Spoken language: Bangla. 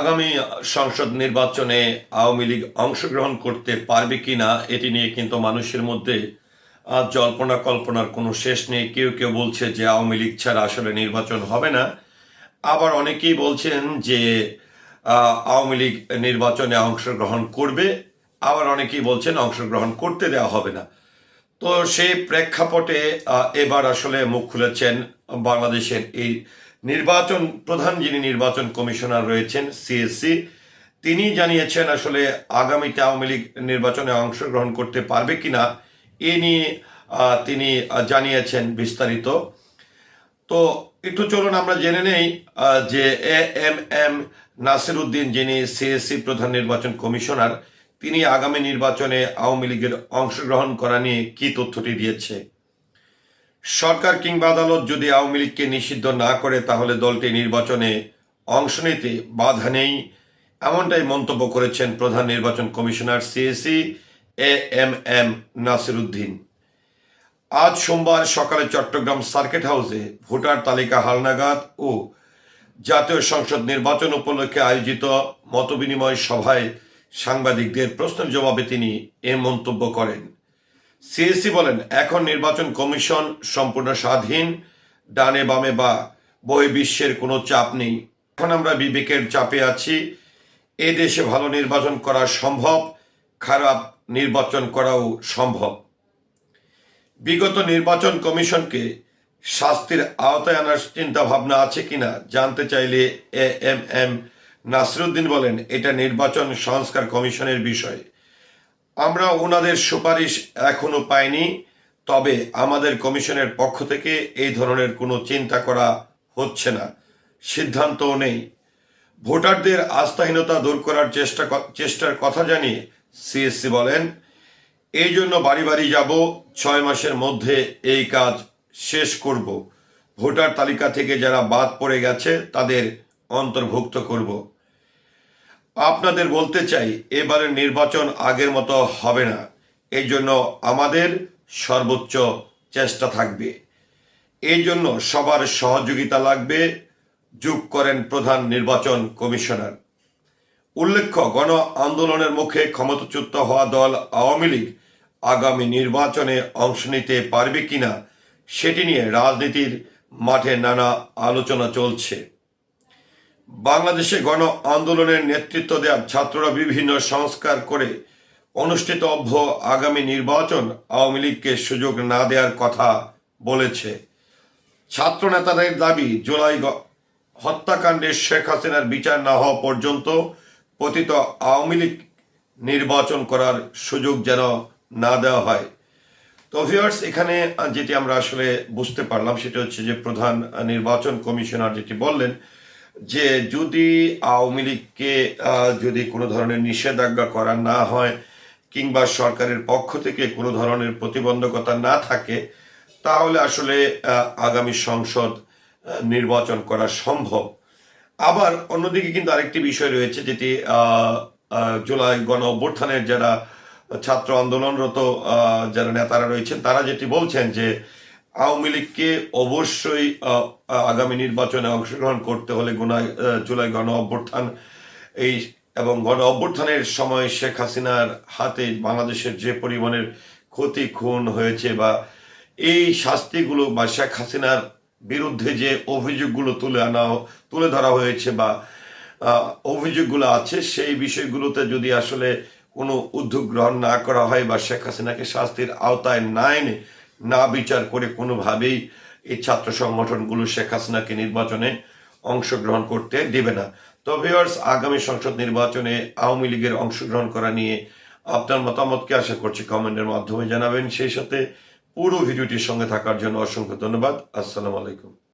আগামী সংসদ নির্বাচনে আওয়ামী লীগ অংশগ্রহণ করতে পারবে কিনা, এটি নিয়ে কিন্তু মানুষের মধ্যে জল্পনা কল্পনার কোনো শেষ নেই। কেউ কেউ বলছে যে আওয়ামী লীগ ছাড়া আসলে নির্বাচন হবে না। আবার অনেকেই বলছেন যে আওয়ামী লীগ নির্বাচনে অংশগ্রহণ করবে। আবার অনেকেই বলছেন অংশগ্রহণ করতে দেওয়া হবে না। তো সেই প্রেক্ষাপটে এবার আসলে মুখ খুলেছেন বাংলাদেশের এই নির্বাচন প্রধান যিনি নির্বাচন কমিশনার রয়েছেন সিএসসি তিনি জানিয়েছেন আসলে আগামীতে আওয়ামী লীগ নির্বাচনে অংশগ্রহণ করতে পারবে কিনা, এ নিয়ে তিনি জানিয়েছেন বিস্তারিত। তো একটু চলুন আমরা জেনে নেই যে A M M Nasir Uddin যিনি সিএসসি প্রধান নির্বাচন কমিশনার, তিনি আগামী নির্বাচনে আওয়ামী লীগের অংশগ্রহণ করা নিয়ে কি তথ্যটি দিয়েছে? সরকার কিংবা আদালত যদি আওয়ামী লীগকে নিষিদ্ধ না করে, তাহলে দলটি নির্বাচনে অংশ নিতে বাধা নেই। এমনটাই মন্তব্য করেছেন প্রধান নির্বাচন commissioner CAC A M M Nasir Uddin আজ সোমবার সকালে চট্টগ্রাম সার্কিট হাউসে ভোটার তালিকা হালনাগাদ ও জাতীয় সংসদ নির্বাচন উপলক্ষে আয়োজিত মতবিনিময় সভায় সাংবাদিকদের প্রশ্নের জবাবে তিনি এ মন্তব্য করেন। সিএসসি বলেন, এখন নির্বাচন কমিশন সম্পূর্ণ স্বাধীন, ডানে বামে বা বই বহির্বিশ্বের কোনো চাপ নেই। এখন আমরা বিবেকের চাপে আছি। এ দেশে ভালো নির্বাচন করা সম্ভব, খারাপ নির্বাচন করাও সম্ভব। বিগত নির্বাচন কমিশনকে শাস্তির আওতায় আনার চিন্তা ভাবনা আছে কিনা জানতে চাইলে এ এম এম নাসরুদ্দিন বলেন, এটা নির্বাচন সংস্কার কমিশনের বিষয়। আমরা ওনাদের সুপারিশ এখনও পাইনি, তবে আমাদের কমিশনের পক্ষ থেকে এই ধরনের কোনো চিন্তা করা হচ্ছে না, সিদ্ধান্তও নেই। ভোটারদের আস্থাহীনতা দূর করার চেষ্টা চেষ্টার কথা জানিয়ে সিএসসি বলেন, এই জন্য বাড়ি বাড়ি যাব, ছয় মাসের মধ্যে এই কাজ শেষ করব। ভোটার তালিকা থেকে যারা বাদ পড়ে গেছে, তাদের অন্তর্ভুক্ত করব। আপনাদের বলতে চাই, এবারের নির্বাচন আগের মতো হবে না। এই জন্য আমাদের সর্বোচ্চ চেষ্টা থাকবে। এই জন্য সবার সহযোগিতা লাগবে। যোগ করেন প্রধান নির্বাচন কমিশনার। উল্লেখ্য, গণ আন্দোলনের মুখে ক্ষমতাচ্যুত হওয়া দল আওয়ামী লীগ আগামী নির্বাচনে অংশ নিতে পারবে কিনা, সেটি নিয়ে রাজনীতির মাঠে নানা আলোচনা চলছে। বাংলাদেশে গণ আন্দোলনের নেতৃত্ব দেওয়া ছাত্ররা বিভিন্ন সংস্কার করে অনুষ্ঠিত অভ্য আগামী নির্বাচন আওয়ামী লীগকে সুযোগ না দেওয়ার কথা বলেছে। ছাত্র নেতাদের দাবি, জুলাই হত্যাকাণ্ডে শেখ হাসিনার বিচার না হওয়া পর্যন্ত পতিত আওয়ামী লীগ নির্বাচন করার সুযোগ যেন না দেওয়া হয়। তো ভিউয়ার্স এখানে যেটি আমরা আসলে বুঝতে পারলাম, সেটা হচ্ছে যে প্রধান নির্বাচন কমিশনার যেটি বললেন যে যদি আওয়ামী লীগকে যদি কোনো ধরনের নিষেধাজ্ঞা করা না হয় কিংবা সরকারের পক্ষ থেকে কোনো ধরনের প্রতিবন্ধকতা না থাকে, তাহলে আসলে আগামী সংসদ নির্বাচন করা সম্ভব। আবার অন্যদিকে কিন্তু আরেকটি বিষয় রয়েছে যেটি জুলাই গণ অভ্যুত্থানের যারা ছাত্র আন্দোলনরত যারা নেতারা রয়েছেন, তারা যেটি বলছেন যে আওয়ামী লীগকে অবশ্যই আগামী নির্বাচনে অংশগ্রহণ করতে হলে গুনায় জুলাই গণ অভ্যুত্থান, এই এবং গণ অভ্যুত্থানের সময় শেখ হাসিনার হাতে বাংলাদেশের যে পরিমাণের ক্ষতি, খুন হয়েছে বা এই শাস্তিগুলো বা শেখ হাসিনার বিরুদ্ধে যে অভিযোগগুলো তুলে আনা, তুলে ধরা হয়েছে বা অভিযোগগুলো আছে, সেই বিষয়গুলোতে যদি আসলে কোনো উদ্যোগ গ্রহণ না করা হয় বা শেখ হাসিনাকে শাস্তির আওতায় না এনে না বিচার করে কোনোভাবেই এই ছাত্র সংগঠনগুলো শেখ হাসিনাকে নির্বাচনে অংশগ্রহণ করতে দেবে না। তবে আগামী সংসদ নির্বাচনে আওয়ামী লীগের অংশগ্রহণ করা নিয়ে আপনার মতামতকে আশা করছি কমেন্টের মাধ্যমে জানাবেন। সেই সাথে পুরো ভিডিওটির সঙ্গে থাকার জন্য অসংখ্য ধন্যবাদ। আসসালামু আলাইকুম।